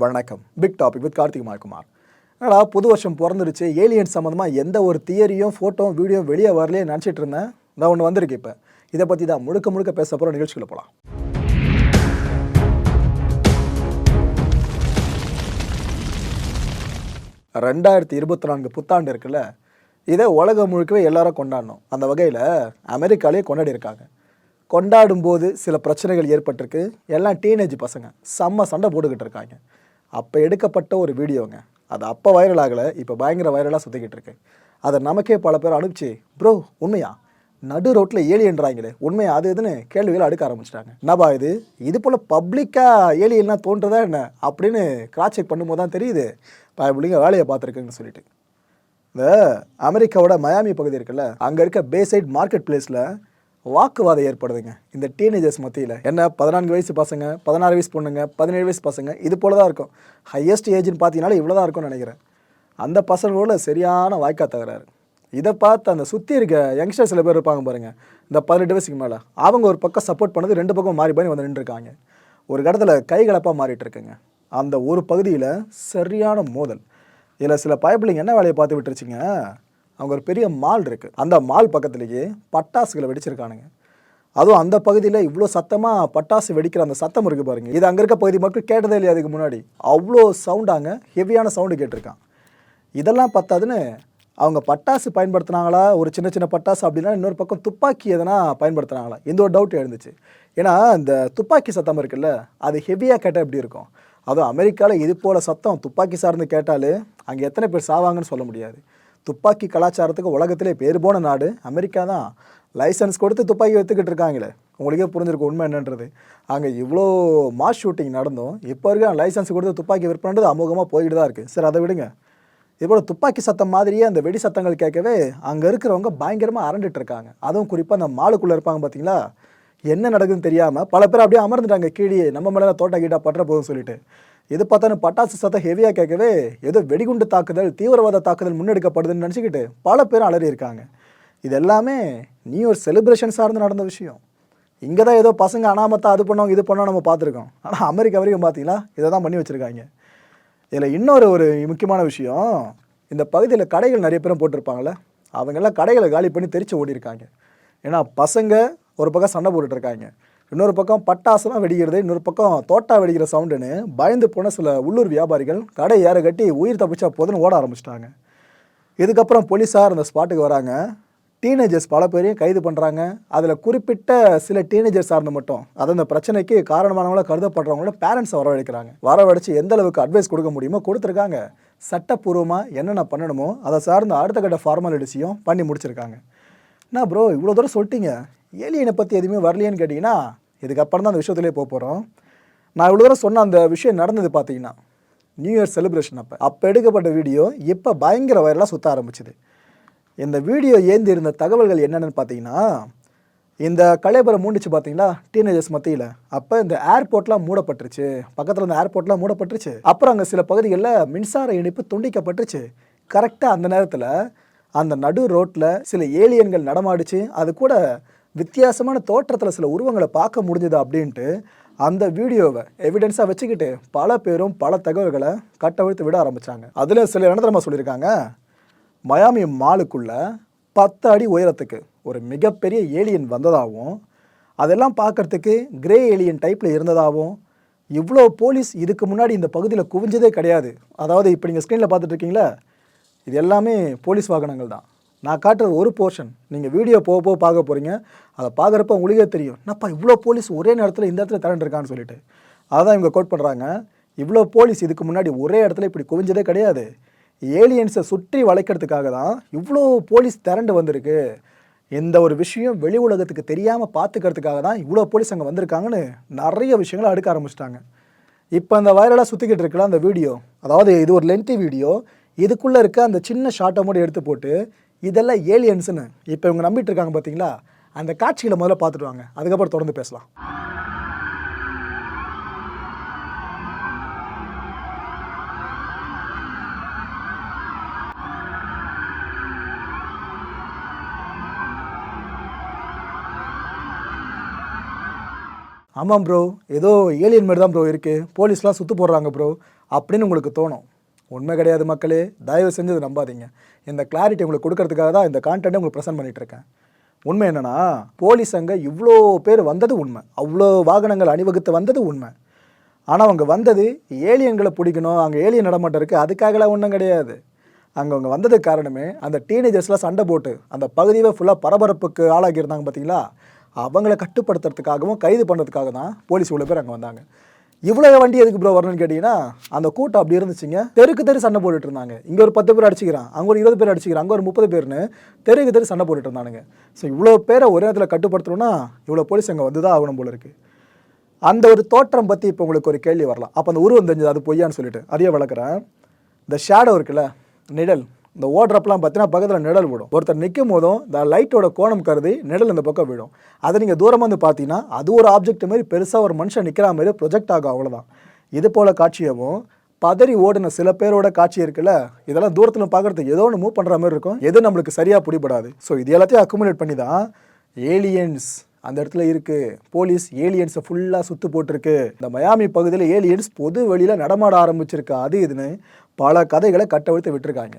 வணக்கம். Big topic with Karthik Mayakumar என்னடா புது வருஷம் பிறந்துருச்சு. ஏலியன் சம்மந்தமாக எந்த ஒரு தியரியும் ஃபோட்டோ வீடியோ வெளியே வரலையே நினச்சிட்டு இருந்தேன். நான் ஒன்று வந்திருக்கு இப்போ. இதை பற்றி தான் முழுக்க முழுக்க பேச போகிற நிகழ்ச்சிக்குள்ள போகலாம் ரெண்டாயிரத்தி இருபத்தி நான்கு புத்தாண்டு இருக்குல்ல. இதை உலகம் முழுக்கவே எல்லாரும் கொண்டாடணும். அந்த வகையில் அமெரிக்காலே கொண்டாடி இருக்காங்க கொண்டாடும் போது சில பிரச்சனைகள் ஏற்பட்டிருக்கு. எல்லாம் டீனேஜ் பசங்க. செம்ம சண்டை போட்டுக்கிட்டு இருக்காங்க. அப்போ எடுக்கப்பட்ட ஒரு வீடியோங்க. அது அப்போ வைரல் ஆகலை இப்போ பயங்கர வைரலாக சுற்றிக்கிட்டு இருக்கு. அதை நமக்கே பல பேர் அனுப்பிச்சு ப்ரோ உண்மையா? நடு ரோட்டில் ஏலியன்றாங்களே உண்மையா? அது இதுன்னு கேள்விகள் அடுக்க ஆரம்பிச்சிட்டாங்க. என்னப்பா இது? இது போல் பப்ளிக்காக ஏலியன்லாம் தோன்றதா என்ன? அப்படின்னு கிராஸ் செக் பண்ணும்போது தான் தெரியுது பயப்புள்ளிங்க வேலையை பார்த்துருக்குன்னு சொல்லிட்டு. இந்த அமெரிக்காவோட மயாமி பகுதி இருக்குல்ல அங்கே இருக்க பேசைட் மார்க்கெட் பிளேஸில் வாக்குவாதம் ஏற்படுதுங்க. இந்த டீனேஜர்ஸ் மத்தியில். என்ன பதினான்கு வயசு பசங்க பதினாறு வயசு பொண்ணுங்க பதினேழு வயசு பசங்க இது போல தான் இருக்கும். ஹையஸ்ட் ஏஜ்னு பார்த்தீங்கனால இவ்வளோ தான் இருக்கும்னு நினைக்கிறேன். அந்த பசங்களோட சரியான வாய்க்கா தகராறு. இதை பார்த்து அந்த சுற்றி இருக்க யங்ஸ்டர் சில பேர் இருப்பாங்க பாருங்கள் இந்த பதினெட்டு வயசுக்கு மேலே. அவங்க ஒரு பக்கம் சப்போர்ட் பண்ணது ரெண்டு பக்கம் மாறி மாறி வந்து நின்றுருக்காங்க. ஒரு கடத்தில் கைகலப்பாக மாறிட்டு இருக்குங்க. அந்த ஒரு பகுதியில் சரியான மோதல். இதில் சில பயப்பிள்ளைங்க என்ன வேலையை பார்த்து விட்டுருச்சிங்க? அவங்க ஒரு பெரிய மால் இருக்குது அந்த மால் பக்கத்துலேயே பட்டாசுகளை வெடிச்சிருக்கானுங்க. அதுவும் அந்த பகுதியில் இவ்வளோ சத்தமாக பட்டாசு வெடிக்கிற அந்த சத்தம் இருக்குது பாருங்கள் இது அங்கே இருக்க பகுதி மக்கள் கேட்டதே இல்லையா அதுக்கு முன்னாடி? அவ்வளோ சவுண்டாங்க ஹெவியான சவுண்டு கேட்டிருக்கான். இதெல்லாம் பத்தாதுன்னு அவங்க பட்டாசு பயன்படுத்துனாங்களா? ஒரு சின்ன சின்ன பட்டாசு அப்படின்னா இன்னொரு பக்கம் துப்பாக்கி எதனா பயன்படுத்துனாங்களா? இந்த ஒரு டவுட் எழுந்துச்சு. ஏன்னா இந்த துப்பாக்கி சத்தம் இருக்குல்ல அது ஹெவியாக கேட்டால் எப்படி இருக்கும்? அதுவும் அமெரிக்காவில் இது போல் சத்தம் துப்பாக்கி சார்ந்து கேட்டாலே அங்கே எத்தனை பேர் சாவாங்கன்னு சொல்ல முடியாது. துப்பாக்கி கலாச்சாரத்துக்கு உலகத்திலே பேர் போன நாடு. அமெரிக்கா தான் லைசன்ஸ் கொடுத்து துப்பாக்கி வைத்துக்கிட்டு இருக்காங்களே. உங்களுக்கே புரிஞ்சிருக்கும் உண்மை என்னன்றது. அங்கே இவ்வளோ மாஸ் ஷூட்டிங் நடந்தும் இப்போ இருக்க லைசன்ஸ் கொடுத்து துப்பாக்கி விற்பனது அமோகமாக போய்கிட்டு தான் இருக்குது சரி அதை விடுங்க. இதுபோல் துப்பாக்கி சத்தம் மாதிரியே அந்த வெடி சத்தங்கள் கேட்கவே அங்கே இருக்கிறவங்க பயங்கரமாக அரண்டுட்டு இருக்காங்க. அதுவும் குறிப்பாக அந்த மாலுக்குள்ளே இருப்பாங்க பார்த்தீங்களா என்ன நடக்குதுன்னு தெரியாமல் பல பேர் அப்படியே அமர்ந்துட்டாங்க. கீழே நம்ம மேலே தோட்ட கீட்டா பட்டுற போகுதுன்னு சொல்லிட்டு. இது பார்த்தாலும் பட்டாசு சத்தம் ஹெவியாக கேட்கவே ஏதோ வெடிகுண்டு தாக்குதல் தீவிரவாத தாக்குதல் முன்னெடுக்கப்படுதுன்னு நினச்சிக்கிட்டு பல பேர் அலறியிருக்காங்க இது எல்லாமே நீ ஒரு செலிப்ரேஷன் சார்ந்து நடந்த விஷயம். இங்கே தான் ஏதோ பசங்க அனாமத்தா அது பண்ணோம் இது பண்ணோம் நம்ம பார்த்துருக்கோம். ஆனால் அமெரிக்கா வரைக்கும் பார்த்தீங்களா இதை தான் பண்ணி வச்சுருக்காங்க. இதில் இன்னொரு ஒரு முக்கியமான விஷயம் இந்த பகுதியில் கடைகள் நிறைய பேரும் போட்டிருப்பாங்கள்ல அவங்கெல்லாம் கடைகளை காலி பண்ணி தெரிச்சு ஓடி இருக்காங்க ஏன்னா பசங்க ஒரு பக்கம் சண்டை போட்டுட்ருக்காங்க இன்னொரு பக்கம் பட்டாசுலாம் வெடிக்கிறது இன்னொரு பக்கம் தோட்டா வெடிக்கிற சவுண்டுன்னு பயந்து போன சில உள்ளூர் வியாபாரிகள் கடை ஏற கட்டி உயிர் தப்பிச்சா போதுன்னு ஓட ஆரம்பிச்சிட்டாங்க. இதுக்கப்புறம் போலீஸார் அந்த ஸ்பாட்டுக்கு வராங்க. டீனேஜர்ஸ் பல பேரையும் கைது பண்ணுறாங்க அதில் குறிப்பிட்ட சில டீனேஜர்ஸ் சார்ந்து மட்டும். அது அந்த பிரச்சனைக்கு காரணமானவங்கள கருதப்படுறவங்களோட பேரண்ட்ஸை வரவழைக்கிறாங்க. வரவழைச்சு எந்த அளவுக்கு அட்வைஸ் கொடுக்க முடியுமோ கொடுத்துருக்காங்க. சட்டப்பூர்வமாக என்னென்ன பண்ணணுமோ அதை சார்ந்த அடுத்த கட்ட ஃபார்மாலிட்டிஸையும் பண்ணி முடிச்சிருக்காங்க. என்ன ப்ரோ இவ்வளோ தூரம் சொல்லிட்டீங்க? ஏலியனை பற்றி எதுவுமே வரலையேன்னு கேட்டிங்கன்னா இதுக்கப்புறம் தான் அந்த விஷயத்துலேயே போக போகிறோம் நான் இவ்வளோ தூரம் சொன்ன அந்த விஷயம் நடந்தது பார்த்தீங்கன்னா நியூ இயர் செலிப்ரேஷன் அப்போ. அப்போ எடுக்கப்பட்ட வீடியோ இப்போ பயங்கர வைரலாக சுற்ற ஆரம்பிச்சுது. இந்த வீடியோ ஏந்தி இருந்த தகவல்கள் என்னென்னு பார்த்தீங்கன்னா இந்த கலைபுரம் மூண்டுச்சு பார்த்தீங்களா டீனேஜர்ஸ் மத்தியில். அப்போ இந்த ஏர்போர்ட்லாம் மூடப்பட்டுருச்சு. பக்கத்தில் இந்த ஏர்போர்ட்லாம் மூடப்பட்டுருச்சு. அப்புறம் அங்கே சில பகுதிகளில் மின்சார இணைப்பு துண்டிக்கப்பட்டுருச்சு. கரெக்டாக அந்த நேரத்தில் அந்த நடு ரோட்டில் சில ஏலியன்கள் நடமாடிச்சு. அது கூட வித்தியாசமான தோற்றத்தில் சில உருவங்களை பார்க்க முடிஞ்சது அப்படின்ட்டு அந்த வீடியோவை எவிடன்ஸாக வச்சுக்கிட்டு பல பேரும் பல தகவல்களை கட்டவிழ்த்து விட ஆரம்பித்தாங்க அதில் சில என்ன சொல்லியிருக்காங்க? மயாமி மாலுக்குள்ள பத்து அடி உயரத்துக்கு ஒரு மிகப்பெரிய ஏலியன் வந்ததாகவும் அதெல்லாம் பார்க்கறதுக்கு கிரே ஏலியன் டைப்பில் இருந்ததாகவும் இவ்வளோ போலீஸ் இதுக்கு முன்னாடி இந்த பகுதியில் குவிஞ்சதே கிடையாது. அதாவது இப்போ நீங்கள் ஸ்க்ரீனில் பார்த்துட்ருக்கீங்களா இது எல்லாமே போலீஸ் வாகனங்கள் தான். நான் காட்டுறது ஒரு போர்ஷன் நீங்கள் வீடியோ போக போக பார்க்க போகிறீங்க அதை பார்க்குறப்ப உங்களுக்கே தெரியும். என்னப்பா இவ்வளோ போலீஸ் ஒரே நேரத்தில் இந்த இடத்துல திரண்டிருக்கான்னு சொல்லிட்டு. அதான் இவங்க கோட் பண்ணுறாங்க இவ்வளோ போலீஸ் இதுக்கு முன்னாடி ஒரே இடத்துல இப்படி குவிஞ்சதே கிடையாது. ஏலியன்ஸை சுற்றி வளைக்கிறதுக்காக தான் இவ்வளோ போலீஸ் திரண்டு வந்திருக்கு. எந்த ஒரு விஷயம் வெளி உலகத்துக்கு தெரியாமல் பார்த்துக்கிறதுக்காக தான் இவ்வளோ போலீஸ் அங்கே வந்திருக்காங்கன்னு நிறைய விஷயங்களை அடுக்க ஆரம்பிச்சிட்டாங்க. இப்போ அந்த வைரலாக சுற்றிக்கிட்டு இருக்கல அந்த வீடியோ அதாவது இது ஒரு லென்த்தி வீடியோ இதுக்குள்ளே இருக்க அந்த சின்ன ஷார்ட்டை மட்டும் எடுத்து போட்டு இதெல்லாம் ஏலியன்ஸ்னு இப்போ இவங்க நம்பிட்டு இருக்காங்க பார்த்தீங்களா அந்த காட்சிகளை முதல்ல பார்த்துட்டு வாங்க. அதுக்கப்புறம் தொடர்ந்து பேசலாம். ஆமாம் ப்ரோ ஏதோ ஏலியன் மாதிரி தான் ப்ரோ இருக்குது போலீஸ்லாம் சுற்று போடுறாங்க ப்ரோ அப்படின்னு உங்களுக்கு தோணும். உண்மை கிடையாது மக்களே. தயவு செஞ்சு இதை நம்பாதீங்க. இந்த கிளாரிட்டி உங்களுக்கு கொடுக்கறதுக்காக தான் இந்த கான்டென்ட்டை உங்களுக்கு ப்ரெசென்ட் பண்ணிட்டு இருக்கேன். உண்மை என்னன்னா போலீஸ் அங்கே இவ்வளோ பேர் வந்தது உண்மை. அவ்வளோ வாகனங்கள் அணிவகுத்து வந்தது உண்மை. ஆனால் அவங்க வந்தது ஏலியன்களை பிடிக்கணும். அங்கே ஏலியன் நடமாட்டம் இருக்குது அதுக்காகலாம் ஒன்றும் கிடையாது. அங்கே அவங்க வந்ததுக்கு காரணமே அந்த டீனேஜர்ஸ்லாம் சண்டை போட்டு அந்த பகுதியை ஃபுல்லாக பரபரப்புக்கு ஆளாகியிருந்தாங்க பார்த்தீங்களா அவங்கள கட்டுப்படுத்துறதுக்காகவும் கைது பண்ணுறதுக்காக தான் போலீஸ் இவ்வளோ பேர் அங்கே வந்தாங்க. இவ்வளோ வண்டி எதுக்கு ப்ரோ வரணும்னு கேட்டிங்கன்னா அந்த கூட்டம் அப்படி இருந்துச்சுங்க. தெருக்கு தெரு சண்டை போட்டுட்டு இருந்தாங்க. இங்கே ஒரு பத்து பேர் அடிச்சுக்கிறான். அங்கே ஒரு இருபது பேர் அடிச்சுக்கிறான். அங்கே ஒரு முப்பது பேர்னு தெருக்கு தெரு சண்டை போட்டுட்டு இருந்தானுங்க. ஸோ இவ்வளோ பேரை ஒரே நேரத்தில் கட்டுப்படுத்தணும்னா இவ்வளோ போலீஸ் அங்கே வந்து தான் ஆகணும் போல இருக்குது அந்த ஒரு தோற்றம் பற்றி இப்போ உங்களுக்கு ஒரு கேள்வி வரலாம். அப்போ அந்த உருவம் தெரிஞ்சது அது பொய்யான்னு சொல்லிட்டு. அதையே வளர்க்குறேன் இந்த ஷேடோ இருக்குல்ல நிழல். இந்த ஓடுறப்பெல்லாம் பார்த்தீங்கன்னா பக்கத்தில் நிழல் விடும். ஒருத்தர் நிற்கும் போதும் இந்த லைட்டோட கோணம் கருதி நிழல் இந்த பக்கம் விடும் அதை நீங்கள் தூரமாக வந்து பார்த்தீங்கன்னா அது ஒரு ஆப்ஜெக்ட் மாதிரி பெருசாக ஒரு மனுஷன் நிற்கிற மாதிரி ப்ரொஜெக்ட் ஆகும் அவ்வளோதான் இது போல் காட்சியவும் பதறி ஓடின சில பேரோட காட்சி இருக்குல்ல இதெல்லாம் தூரத்தில் பார்க்குறதுக்கு ஏதோ ஒன்று மூவ் பண்ணுற மாதிரி இருக்கும். எது நம்மளுக்கு சரியாக பிடிபடாது ஸோ இது எல்லாத்தையும் அக்குமுலேட் பண்ணி தான் ஏலியன்ஸ் அந்த இடத்துல இருக்குது போலீஸ் ஏலியன்ஸை ஃபுல்லாக சுத்து போட்டிருக்கு. இந்த மயாமி பகுதியில் ஏலியன்ஸ் பொது வெளியில் நடமாட ஆரம்பிச்சிருக்கு. அது இதுன்னு பல கதைகளை கட்டவிழ்த்து விட்டுருக்காங்க.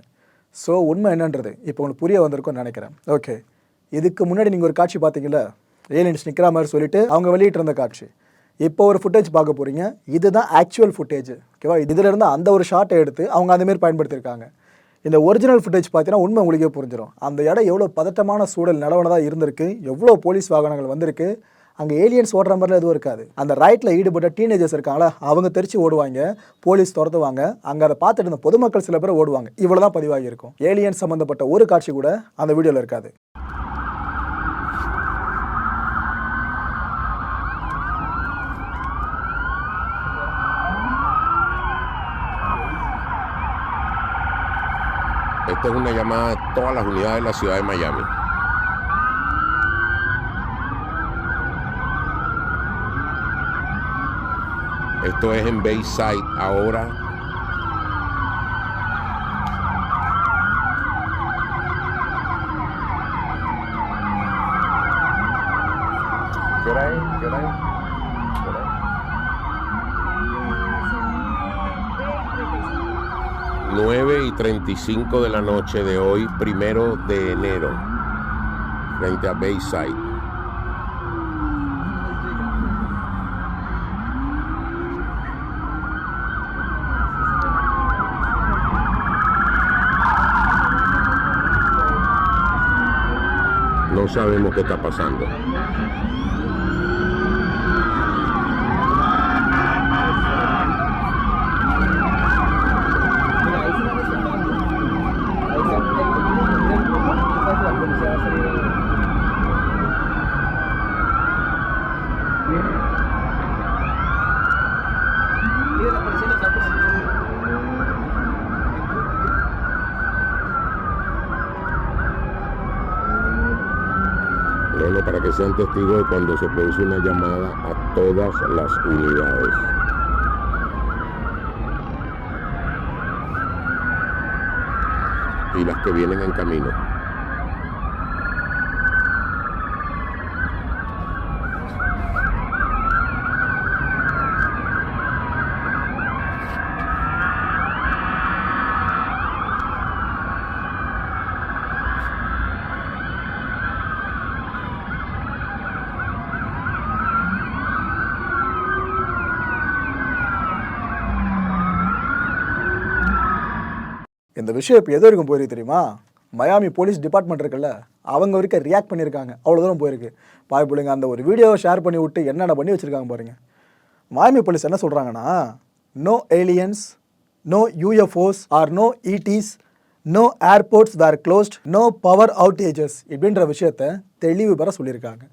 ஸோ உண்மை என்னன்றது இப்போ உங்களுக்கு புரிய வந்திருக்கும்னு நினைக்கிறேன். ஓகே இதுக்கு முன்னாடி நீங்கள் ஒரு காட்சி பார்த்தீங்களா ஏலியன்ஸ் நிற்கிற மாதிரி சொல்லிட்டு அவங்க வெளியிட்டு இருந்த காட்சி. இப்போ ஒரு ஃபுட்டேஜ் பார்க்க போகிறீங்க இதுதான் ஆக்சுவல் ஃபுட்டேஜ் ஓகேவா இதிலிருந்து அந்த ஒரு ஷாட்டை எடுத்து அவங்க அந்தமாரி பயன்படுத்தியிருக்காங்க. இந்த ஒரிஜினல் ஃபுட்டேஜ் பார்த்தீங்கன்னா உண்மை உங்களுக்கே புரிஞ்சிடும் அந்த இடம் எவ்வளோ பதட்டமான சூழல் நிலவனதாக இருந்திருக்கு. எவ்வளோ போலீஸ் வாகனங்கள் வந்திருக்கு. அங்கே ஏலியன்ஸ் ஓடுற மாதிரிலாம் எதுவும் இருக்காது. அந்த ரைட்டில் ஈடுபட்ட டீனேஜர்ஸ் இருக்காங்களா அவங்க தெரிச்சு ஓடுவாங்க போலீஸ் துரத்துவாங்க அங்கே அதை பார்த்துட்டு இருந்த பொதுமக்கள் சில பேர் ஓடுவாங்க. இவ்வளோ தான் பதிவாகி இருக்கும் ஏலியன்ஸ் சம்மந்தப்பட்ட ஒரு காட்சி கூட அந்த வீடியோவில் இருக்காது. Esta es una llamada a todas las unidades de la ciudad de Miami. Esto es en Bayside ahora. ¿Qué hora es? ¿Qué hora es? ¿Qué hora es? 9 y 35 de la noche de hoy, primero de enero, frente a Bayside. Sabemos qué está pasando. Para que sean testigos cuando se produce una llamada a todas las unidades. Y las que vienen en camino. இந்த விஷயம் இப்போ எது வரைக்கும் போயிருக்கு தெரியுமா? Miami police department இருக்குல்ல அவங்க வரைக்கும் ரியாக்ட் பண்ணியிருக்காங்க. அவ்வளோ தூரம் போயிருக்கு. பாய் பிள்ளைங்க அந்த ஒரு வீடியோவை ஷேர் பண்ணி விட்டு என்னென்ன பண்ணி வச்சுருக்காங்க பாருங்க. மயாமி போலீஸ் என்ன சொல்கிறாங்கன்னா no aliens no UFOs or no IEDs no airports were closed no power outages இப்படின்ற விஷயத்த தெளிவு பெற சொல்லியிருக்காங்க.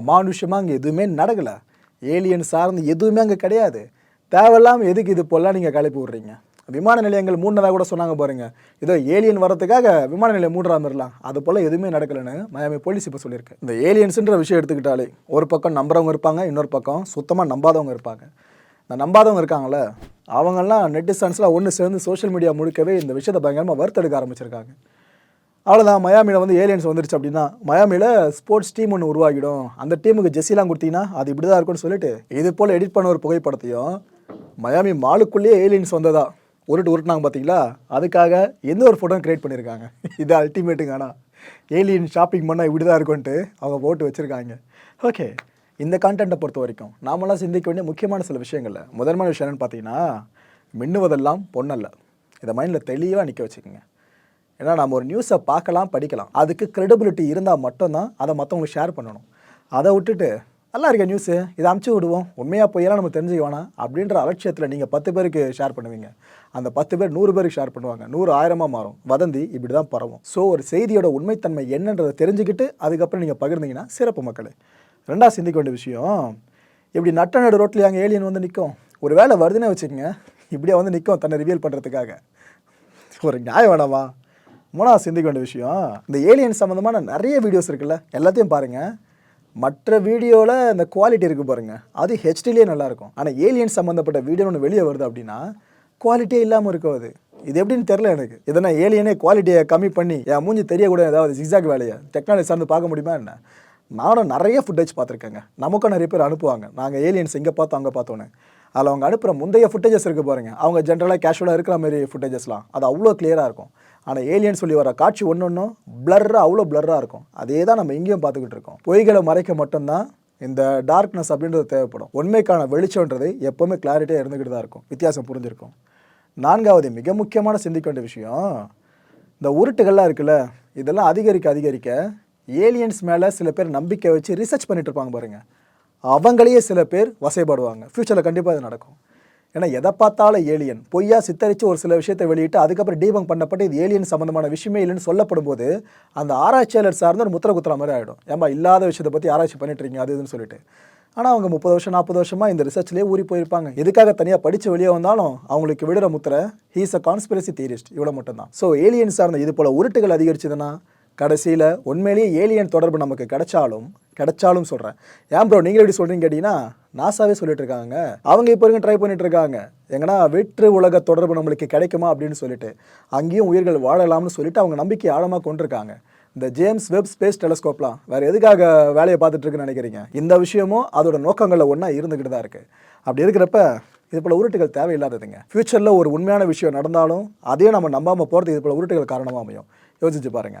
அமானுஷமாக அங்கே எதுவுமே நடக்கலை. ஏலியன் சார்ந்து எதுவுமே அங்கே கிடையாது. தேவையில்லாமல் எதுக்கு இது போலாம் நீங்கள் கலப்பி விட்றீங்க? விமான நிலையங்கள் மூடினதாக கூட சொன்னாங்க பாருங்க. இதோ ஏலியன் வரதுக்காக விமான நிலையம் மூடுற மாதிரிலாம் அது போல் எதுவுமே நடக்கலைன்னு மயாமி போலீஸ் இப்போ சொல்லியிருக்கு. இந்த ஏலியன்ஸுன்ற விஷயம் எடுத்துக்கிட்டாலே ஒரு பக்கம் நம்புறவங்க இருப்பாங்க இன்னொரு பக்கம் சுத்தமாக நம்பாதவங்க இருப்பாங்க. இந்த நம்பாதவங்க இருக்காங்கள அவங்கெல்லாம் நெட்டிசன்ஸ்லாம் ஒன்று சேர்ந்து சோஷியல் மீடியா முழுக்கவே இந்த விஷயத்தை பயங்கரமாக வறுத்தெடுக்க ஆரம்பிச்சிருக்காங்க. அவ்வளோதான் மயாமியில் வந்து ஏலியன்ஸ் வந்துருச்சு அப்படின்னா மயாமியில் ஸ்போர்ட்ஸ் டீம் ஒன்று உருவாகிடும். அந்த டீமுக்கு ஜெஸ்ஸிலாம் கொடுத்தீங்கன்னா அது இப்படி தான் இருக்கும்னு சொல்லிட்டு இது போல் எடிட் பண்ண ஒரு புகைப்படத்தையும் மயாமி மாலுக்குள்ளேயே ஏலியன்ஸ் வந்ததா உருட்டு உருட்டுனாங்க பார்த்தீங்களா? அதுக்காக எந்த ஒரு ஃபோட்டோ கிரியேட் பண்ணியிருக்காங்க. இது அல்டிமேட்டுங்க ஆனால் ஏலியன் ஷாப்பிங் பண்ணால் இப்படி தான் இருக்கும்ன்ட்டு அவங்க போட்டு வச்சுருக்காங்க. ஓகே இந்த கான்டென்ட்டை பொறுத்த வரைக்கும் நாமெல்லாம் சிந்திக்க வேண்டிய முக்கியமான சில விஷயங்கள்ல முதன்மையான விஷயம் என்னென்னு பார்த்தீங்கன்னா மின்னுவதெல்லாம் பொண்ணல்ல. இதை மைண்டில் தெளிவாக நிற்க வச்சுக்கோங்க. ஏன்னா நம்ம ஒரு நியூஸை பார்க்கலாம் படிக்கலாம். அதுக்கு க்ரெடிபிலிட்டி இருந்தால் மட்டும்தான் அதை மற்றவங்களுக்கு ஷேர் பண்ணணும். அதை விட்டுட்டு நல்லா இருக்க நியூஸு இதை அமுச்சு விடுவோம். உண்மையாக போயெல்லாம் நம்ம தெரிஞ்சுக்க வேணாம். அப்படின்ற அலட்சியத்தில் நீங்கள் பத்து பேருக்கு ஷேர் பண்ணுவீங்க. அந்த பத்து பேர் நூறு பேருக்கு ஷேர் பண்ணுவாங்க. நூறு ஆயிரமாக மாறும். வதந்தி இப்படி தான் பரவும். ஸோ ஒரு செய்தியோட உண்மைத்தன்மை என்னன்றதை தெரிஞ்சுக்கிட்டு அதுக்கப்புறம் நீங்கள் பகிர்ந்தீங்கன்னா சிறப்பு மக்களே. ரெண்டாவது சிந்திக்க வேண்டிய விஷயம் இப்படி நட்ட நடு ரோட்டில் அங்கே ஏலியன் வந்து நிற்கும் ஒரு வேலை வருதுன்னே வச்சுக்கோங்க. இப்படியே வந்து நிற்கும் தன்னை ரிவியல் பண்ணுறதுக்காக ஒரு நியாயம் வேணாமா மூணாவது சிந்திக்க வேண்டிய விஷயம் இந்த ஏலியன் சம்மந்தமான நிறைய வீடியோஸ் இருக்குல்ல எல்லாத்தையும் பாருங்கள் மற்ற வீடியோவில் இந்த குவாலிட்டி இருக்குது பாருங்கள் அது ஹெச்டிலே நல்லாயிருக்கும் ஆனால் ஏலியன் சம்மந்தப்பட்ட வீடியோ ஒன்று வெளியே வருது அப்படின்னா குவாலிட்டியே இல்லாமல் இருக்கும் அது? இது எப்படின்னு தெரில எனக்கு. எதனா ஏலியனே குவாலிட்டியை கம்மி பண்ணி என் மூஞ்சி தெரியக்கூடாது ஏதாவது ஜிக்ஸாக் வேலையை? டெக்னாலஜி சார்ந்து பார்க்க முடியுமா என்ன? நானும் நிறைய ஃபுட்டேஜ் பார்த்துருக்கேங்க. நமக்கும் நிறைய பேர் அனுப்புவாங்க. நாங்கள் ஏலியன்ஸ் இங்கே பார்த்தோம் அங்கே பார்த்தோன்னு அதில் அவங்க அனுப்புகிற முந்தைய ஃபுட்டேஜஸ் இருக்குது பாருங்க. அவங்க ஜென்ரலாக கேஷுவலாக இருக்கிற மாதிரி ஃபுட்டேஜஸ்லாம் அது அவ்வளோ கிளியராக இருக்கும். ஆனால் ஏலியன் சொல்லி வர காட்சி ஒன்று ஒன்றும் பிளர்ராக அவ்வளோ பிளர்ராக இருக்கும். அதே தான் நம்ம இங்கேயும் பார்த்துக்கிட்டு இருக்கோம். பொய்களை மறைக்க மட்டும்தான் இந்த டார்க்னஸ் அப்படின்றது தேவைப்படும். உண்மைக்கான வெளிச்சம்ன்றது எப்போவுமே கிளாரிட்டியாக இருந்துக்கிட்டு தான் இருக்கும். வித்தியாசம் புரிஞ்சிருக்கும். நான்காவது மிக முக்கியமான சிந்திக்க வேண்டிய விஷயம் இந்த உருட்டுகள்லாம் இருக்குல்ல இதெல்லாம் அதிகரிக்க அதிகரிக்க ஏலியன்ஸ் மேலே சில பேர் நம்பிக்கை வச்சு ரிசர்ச் பண்ணிட்டு இருப்பாங்க பாருங்கள் அவங்களையே சில பேர் வசைப்படுவாங்க ஃப்யூச்சரில் கண்டிப்பாக இது நடக்கும். ஏன்னா எதை பார்த்தாலும் ஏலியன் பொய்யா சித்தரித்து ஒரு சில விஷயத்தை வெளியிட்டு அதுக்கப்புறம் டீபங் பண்ணப்பட்டு இது ஏலியன் சம்மந்தமான விஷயமே இல்லைன்னு சொல்லப்படும் போது அந்த ஆராய்ச்சியாளர் சார்ந்து ஒரு முத்திர குத்துற மாதிரி ஆகிடும் ஏமா இல்லாத விஷயத்தை பற்றி ஆராய்ச்சி பண்ணிட்டு இருக்கீங்க அது இதுன்னு சொல்லிட்டு. ஆனால் அவங்க முப்பது வருஷம் நாற்பது வருஷமாக இந்த ரிசர்ச்லேயே ஊறி போயிருப்பாங்க. எதுக்காக தனியாக படித்து வெளியே வந்தாலும் அவங்களுக்கு விடுற முத்திரை ஹீஸ் அ கான்ஸ்பிரசி தியரிஸ்ட் இவ்வளோ மட்டும்தான். ஸோ ஏலியன் சார்ந்த இது போல் உருட்டுகள் அதிகரிச்சதுன்னா கடைசியில் உண்மையிலேயே ஏலியன் தொடர்பு நமக்கு கிடைச்சாலும் கிடைச்சாலும் சொல்கிறேன் ஏன் ப்ரோ நீங்கள் எப்படி சொல்கிறீங்க கேட்டிங்கன்னா நாசாவே சொல்லிட்டு இருக்காங்க அவங்க இப்போ வரைக்கும் ட்ரை பண்ணிட்டு இருக்காங்க எங்கன்னா வெற்று உலக தொடர்பு நம்மளுக்கு கிடைக்குமா அப்படின்னு சொல்லிட்டு அங்கேயும் உயிர்கள் வாழலாம்னு சொல்லிட்டு அவங்க நம்பிக்கை ஆழமாக கொண்டிருக்காங்க. இந்த ஜேம்ஸ் வெப் ஸ்பேஸ் டெலஸ்கோப்லாம் வேறு எதுக்காக வேலையை பார்த்துட்டு இருக்குன்னு நினைக்கிறீங்க? இந்த விஷயமும் அதோட நோக்கங்களில் ஒன்றா இருந்துக்கிட்டு தான் இருக்குது அப்படி இருக்கிறப்ப இது போல் உருட்டுகள் தேவையில்லாததுங்க. ஃப்யூச்சரில் ஒரு உண்மையான விஷயம் நடந்தாலும் அதையும் நம்ம நம்பாமல் போகிறது இது போல் உருட்டுகள் காரணமாக அமையும். யோசிச்சு பாருங்க.